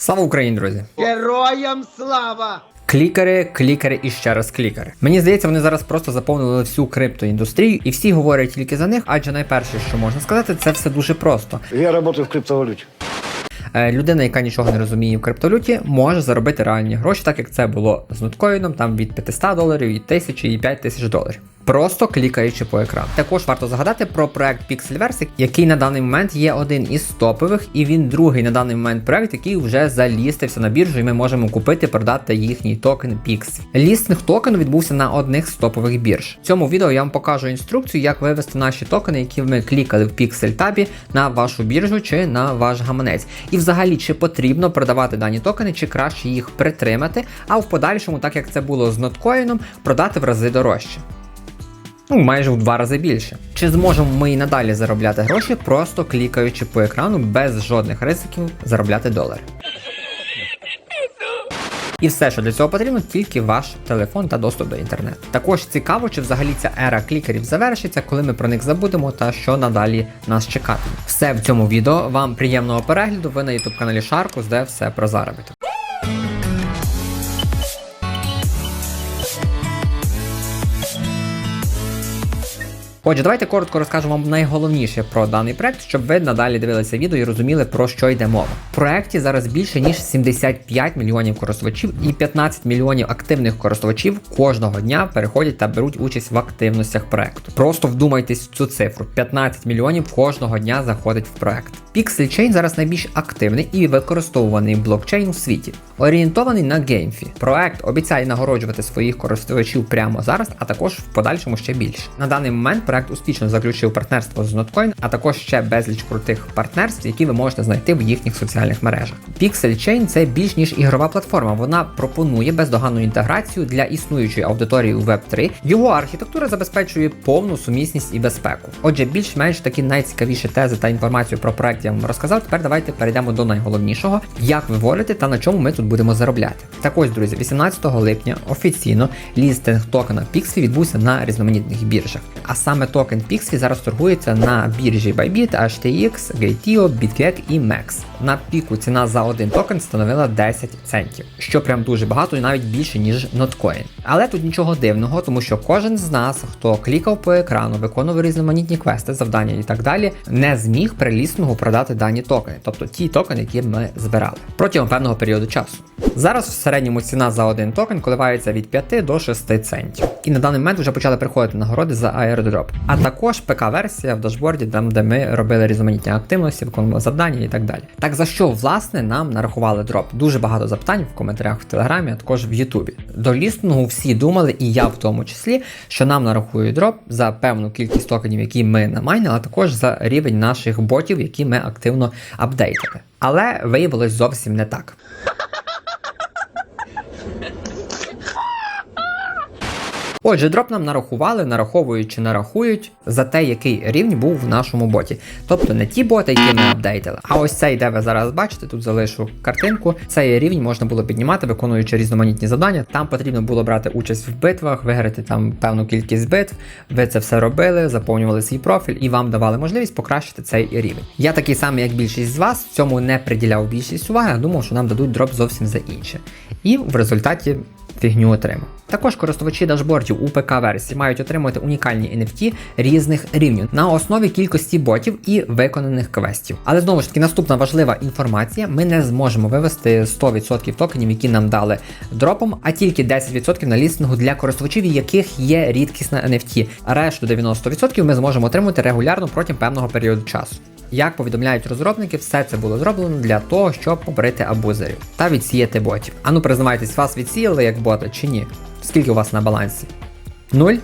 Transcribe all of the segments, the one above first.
Слава Україні, друзі! Героям слава! Клікери, клікери і ще раз клікери. Мені здається, вони зараз просто заповнили всю криптоіндустрію, і всі говорять тільки за них, адже найперше, що можна сказати, це все дуже просто. Я работаю в криптовалюте. Е, Людина, яка нічого не розуміє в криптовалюті, може заробити реальні гроші, так як це було з ноткоїном, там від 500 доларів, і 1000, і 5000 доларів. Просто клікаючи по екрану. Також варто згадати про проект Pixelverse, який на даний момент є один із топових, і він другий на даний момент проект, який вже залістився на біржу, і ми можемо купити продати їхній токен Pix. Лістинг токену відбувся на одних з топових бірж. В цьому відео я вам покажу інструкцію, як вивести наші токени, які ми клікали в Pixel табі на вашу біржу чи на ваш гаманець. І взагалі, чи потрібно продавати дані токени, чи краще їх притримати, а в подальшому, так як це було з ноткоїном, продати в рази дорожче. Ну, майже в два рази більше. Чи зможемо ми і надалі заробляти гроші, просто клікаючи по екрану без жодних ризиків заробляти долари? І все, що для цього потрібно, тільки ваш телефон та доступ до інтернету. Також цікаво, чи взагалі ця ера клікерів завершиться, коли ми про них забудемо та що надалі нас чекатиме. Все в цьому відео. Вам приємного перегляду. Ви на youtube каналі Шаркус, де все про заробіток. Отже, давайте коротко розкажу вам найголовніше про даний проект, щоб ви надалі дивилися відео і розуміли, про що йде мова. В проекті зараз більше ніж 75 мільйонів користувачів і 15 мільйонів активних користувачів кожного дня переходять та беруть участь в активностях проекту. Просто вдумайтесь в цю цифру: 15 мільйонів кожного дня заходить в проект. Pixel Chain зараз найбільш активний і використовуваний блокчейн у світі, орієнтований на геймфі. Проект обіцяє нагороджувати своїх користувачів прямо зараз, а також в подальшому ще більше. На даний момент проект успішно заключив партнерство з Notcoin, а також ще безліч крутих партнерств, які ви можете знайти в їхніх соціальних мережах. Pixel Chain це більш ніж ігрова платформа. Вона пропонує бездоганну інтеграцію для існуючої аудиторії у Web3. Його архітектура забезпечує повну сумісність і безпеку. Отже, більш-менш такі найцікавіші тези та інформацію про проект я вам розказав. Тепер давайте перейдемо до найголовнішого, як виводити та на чому ми тут будемо заробляти. Так ось, друзі, 18 липня офіційно лістинг токена Pixie відбувся на різноманітних біржах. А саме токен Pixie зараз торгується на біржі Bybit, HTX, GTO, BitGet і MEX. На піку ціна за один токен становила 10 центів, що прям дуже багато і навіть більше ніж Notcoin. Але тут нічого дивного, тому що кожен з нас, хто клікав по екрану, виконував різноманітні квести, завдання і так далі, не зміг при лістингу продати дані токени, тобто ті токени, які ми збирали протягом певного періоду часу. Зараз в середньому ціна за один токен коливається від 5 до 6 центів. І на даний момент вже почали приходити нагороди за airdrop. А також ПК-версія в дашборді, там де ми робили різноманітні активності, виконували завдання і так далі. Так за що власне нам нарахували дроп? Дуже багато запитань в коментарях в Телеграмі, а також в Ютубі. До лістингу всі думали, і я в тому числі, що нам нарахують дроп за певну кількість токенів, які ми намайнили, а також за рівень наших ботів, які ми активно апдейтили. Але виявилось зовсім не так. Отже, дроп нам нарахували, нараховують чи нарахують за те, який рівень був в нашому боті. Тобто не ті боти, які ми апдейтили. А ось цей, де ви зараз бачите, тут залишу картинку. Цей рівень можна було піднімати, виконуючи різноманітні завдання. Там потрібно було брати участь в битвах, виграти там певну кількість битв. Ви це все робили, заповнювали свій профіль і вам давали можливість покращити цей рівень. Я такий самий, як більшість з вас, цьому не приділяв більшість уваги, думав, що нам дадуть дроп зовсім за інше. І в результаті фігню отримав. Також користувачі дашбордів у ПК-версії мають отримувати унікальні NFT різних рівнів на основі кількості ботів і виконаних квестів. Але знову ж таки, наступна важлива інформація: ми не зможемо вивести 100% токенів, які нам дали дропом, а тільки 10% на лістингу для користувачів, яких є рідкісна NFT. Решту 90% ми зможемо отримати регулярно протягом певного періоду часу. Як повідомляють розробники, все це було зроблено для того, щоб побрити абузерів та відсіяти ботів. Ану, признавайтесь, вас відсіяли як бота чи ні? Скільки у вас на балансі? Нуль?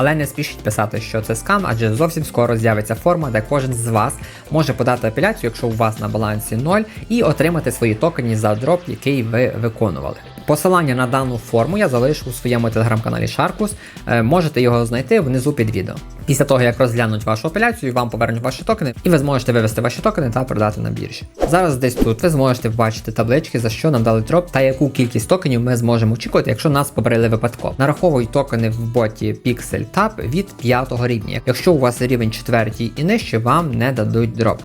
Але не спішіть писати, що це скам, адже зовсім скоро з'явиться форма, де кожен з вас може подати апеляцію, якщо у вас на балансі 0, і отримати свої токені за дроп, який ви виконували. Посилання на дану форму я залишу у своєму телеграм-каналі Sharkus. Е, Можете його знайти внизу під відео. Після того, як розглянуть вашу апеляцію, вам повернуть ваші токени, і ви зможете вивести ваші токени та продати на біржі. Зараз десь тут ви зможете побачити таблички, за що нам дали дроп та яку кількість токенів ми зможемо очікувати, якщо нас побрили випадково. Нараховують токени в боті Pixel Tab від 5 рівня. Якщо у вас рівень 4 і нижче, вам не дадуть дроп.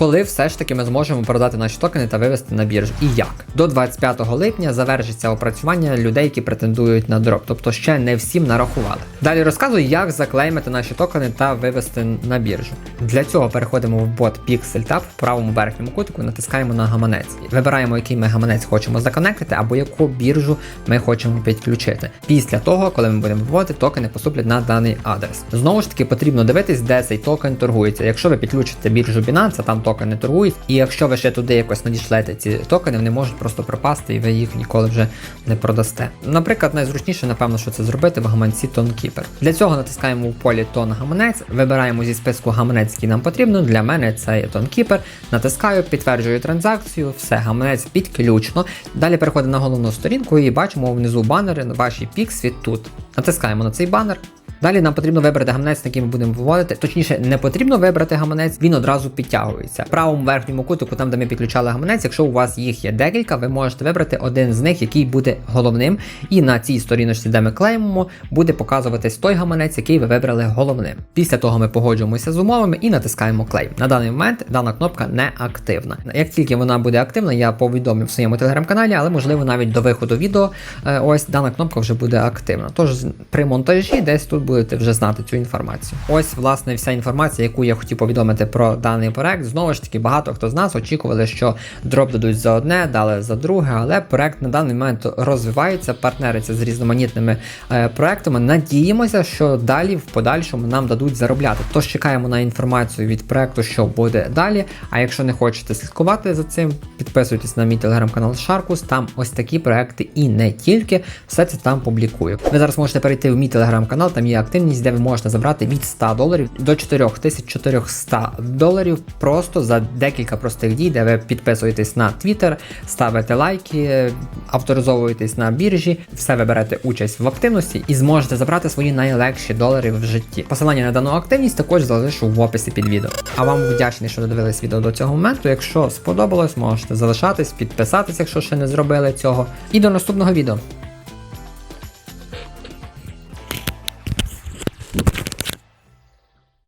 Коли все ж таки ми зможемо продати наші токени та вивести на біржу. І як? До 25 липня завершиться опрацювання людей, які претендують на дроп, тобто ще не всім нарахували. Далі розказую, як заклеймити наші токени та вивести на біржу. Для цього переходимо в бот PixelTab в правому верхньому кутику, натискаємо на гаманець. Вибираємо, який ми гаманець хочемо законектити або яку біржу ми хочемо підключити. Після того, коли ми будемо виводити, токени поступлять на даний адрес. Знову ж таки, потрібно дивитись, де цей токен торгується. Якщо ви підключите біржу Binance, там токени торгують, і якщо ви ще туди якось надішлете ці токени, вони можуть просто пропасти, і ви їх ніколи вже не продасте. Наприклад, найзручніше, напевно, що це зробити в гаманці TonKeeper. Для цього натискаємо в полі Тон гаманець, вибираємо зі списку гаманець, який нам потрібно. Для мене це є TonKeeper. Натискаю, підтверджую транзакцію, все, гаманець підключено. Далі переходимо на головну сторінку і бачимо внизу банери ваші піксві тут. Натискаємо на цей банер. Далі нам потрібно вибрати гаманець, на який ми будемо виводити. Точніше, не потрібно вибрати гаманець, він одразу підтягується. В правому верхньому кутику, там де ми підключали гаманець, якщо у вас їх є декілька, ви можете вибрати один з них, який буде головним. І на цій сторіночці, де ми клеймимо, буде показуватись той гаманець, який ви вибрали головним. Після того ми погоджуємося з умовами і натискаємо клейм. На даний момент дана кнопка не активна. Як тільки вона буде активна, я повідомлю в своєму телеграм-каналі, але можливо навіть до виходу відео е, ось дана кнопка вже буде активна. Тож при монтажі десь тут будете вже знати цю інформацію. Ось, власне, вся інформація, яку я хотів повідомити про даний проект. Знову ж таки, багато хто з нас очікували, що дроп дадуть за одне, дали за друге, але проект на даний момент розвивається, партнериться з різноманітними е, проектами. Надіємося, що далі в подальшому нам дадуть заробляти. Тож чекаємо на інформацію від проекту, що буде далі. А якщо не хочете слідкувати за цим, підписуйтесь на мій телеграм-канал Sharkus, Там ось такі проекти і не тільки все це там публікую. Ви зараз можете перейти в мій телеграм-канал, там є активність, де ви можете забрати від 100 доларів до 4400 доларів просто за декілька простих дій, де ви підписуєтесь на Twitter, ставите лайки, авторизовуєтесь на біржі, все ви берете участь в активності і зможете забрати свої найлегші долари в житті. Посилання на дану активність також залишу в описі під відео. А вам вдячний, що додивились відео до цього моменту. Якщо сподобалось, можете залишатись, підписатись, якщо ще не зробили цього. І до наступного відео.